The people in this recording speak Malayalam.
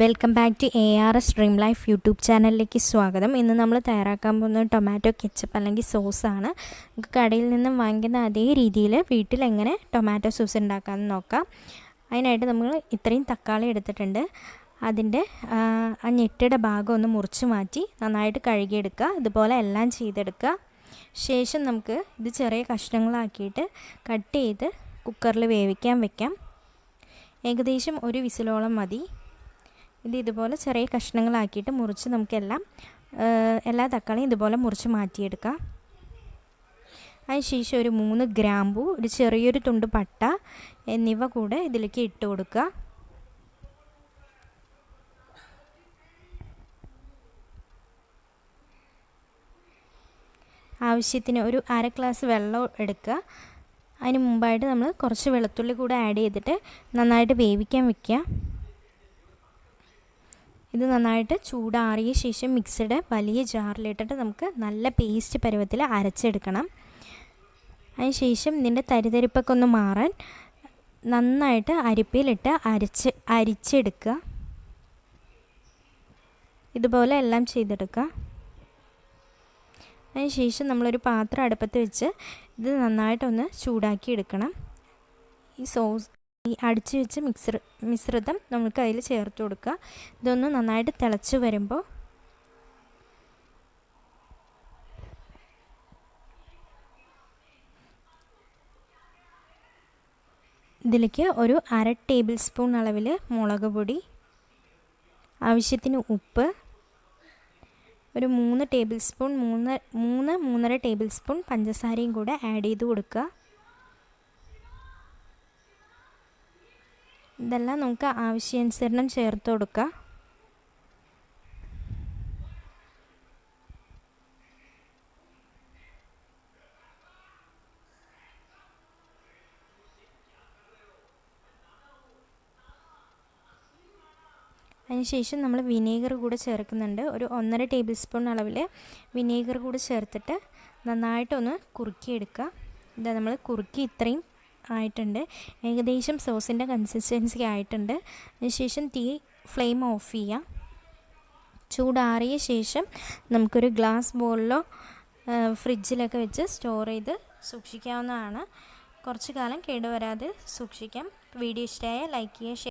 Welcome back to A R S dream life YouTube ചാനലിലേക്ക് സ്വാഗതം. ഇന്ന് നമ്മൾ തയ്യാറാക്കാൻ പോകുന്നത് ടൊമാറ്റോ കെച്ചപ്പ് അല്ലെങ്കിൽ സോസാണ് നമുക്ക് കടയിൽ നിന്നും വാങ്ങിക്കുന്ന അതേ രീതിയിൽ വീട്ടിൽ എങ്ങനെ ടൊമാറ്റോ സോസ് ഉണ്ടാക്കാമെന്ന് നോക്കാം. അതിനായിട്ട് നമ്മൾ ഇത്രയും തക്കാളി എടുത്തിട്ടുണ്ട്. അതിന്റെ ആ ഞെട്ടിയുടെ ഭാഗം ഒന്ന് മുറിച്ച് മാറ്റി നന്നായിട്ട് കഴുകിയെടുക്കുക. ഇതുപോലെ എല്ലാം ചെയ്തെടുക്കുക. ശേഷം നമുക്ക് ഇത് ചെറിയ കഷ്ണങ്ങളാക്കിയിട്ട് കട്ട് ചെയ്ത് കുക്കറിൽ വേവിക്കാൻ വെക്കാം. ഏകദേശം ഒരു വിസിലോളം മതി. ഇത് ഇതുപോലെ ചെറിയ കഷ്ണങ്ങളാക്കിയിട്ട് മുറിച്ച് നമുക്കെല്ലാം എല്ലാ തക്കാളിയും ഇതുപോലെ മുറിച്ച് മാറ്റിയെടുക്കാം. അതിനുശേഷം ഒരു മൂന്ന് ഗ്രാമ്പു ഒരു ചെറിയൊരു തുണ്ട് പട്ട എന്നിവ കൂടെ ഇതിലേക്ക് ഇട്ട് കൊടുക്കുക. ആവശ്യത്തിന് ഒരു അര ഗ്ലാസ് വെള്ളം എടുക്കുക. അതിന് മുമ്പായിട്ട് നമ്മൾ കുറച്ച് വെളുത്തുള്ളി കൂടെ ആഡ് ചെയ്തിട്ട് നന്നായിട്ട് വേവിക്കാൻ വെക്കുക. ഇത് നന്നായിട്ട് ചൂടാറിയ ശേഷം മിക്സഡ് വലിയ ജാറിലിട്ടിട്ട് നമുക്ക് നല്ല പേസ്റ്റ് പരുവത്തിൽ അരച്ചെടുക്കണം. അതിന് ശേഷം ഇതിന്റെ തരിതരിപ്പൊക്കെ ഒന്ന് മാറാൻ നന്നായിട്ട് അരിപ്പയിലിട്ട് അരച്ച് അരിച്ചെടുക്കുക. ഇതുപോലെ എല്ലാം ചെയ്തെടുക്കുക. അതിന് ശേഷം നമ്മളൊരു പാത്രം അടുപ്പത്ത് വെച്ച് ഇത് നന്നായിട്ടൊന്ന് ചൂടാക്കി എടുക്കണം ഈ സോസ് ഈ അടിച്ചു വെച്ച് മിക്സർ മിശ്രിതം നമുക്ക് അതിൽ ചേർത്ത് കൊടുക്കുക. ഇതൊന്ന് നന്നായിട്ട് തിളച്ച് വരുമ്പോൾ ഇതിലേക്ക് ഒരു അര ടേബിൾ സ്പൂൺ അളവിൽ മുളക് പൊടി ആവശ്യത്തിന് ഉപ്പ് ഒരു മൂന്ന് ടേബിൾ സ്പൂൺ മൂന്ന് മൂന്ന് മൂന്നര ടേബിൾ സ്പൂൺ പഞ്ചസാരയും കൂടെ ആഡ് ചെയ്ത് കൊടുക്കുക. ഇതെല്ലാം നമുക്ക് ആവശ്യാനുസരണം ചേർത്ത് കൊടുക്കുക അതിനുശേഷം നമ്മൾ വിനേഗർ കൂടെ ചേർക്കുന്നുണ്ട്. ഒരു ഒന്നര ടേബിൾ സ്പൂൺ അളവിൽ വിനേഗർ കൂടെ ചേർത്തിട്ട് നന്നായിട്ടൊന്ന് കുറുക്കിയെടുക്കുക. ഇതാ നമ്മൾ കുറുക്കി ഇത്രയും ആയിട്ടുണ്ട്. ഏകദേശം സോസിന്റെ കൺസിസ്റ്റൻസി ആയിട്ടുണ്ട്. അതിനുശേഷം തീ ഫ്ലെയിം ഓഫ് ചെയ്യാം. ചൂടാറിയ ശേഷം നമുക്കൊരു ഗ്ലാസ് ബോളിലോ ഫ്രിഡ്ജിലൊക്കെ വെച്ച് സ്റ്റോർ ചെയ്ത് സൂക്ഷിക്കാവുന്നതാണ്. കുറച്ച് കാലം കേടുവരാതെ സൂക്ഷിക്കാം. വീഡിയോ ഇഷ്ടമായ ലൈക്ക് ചെയ്യുക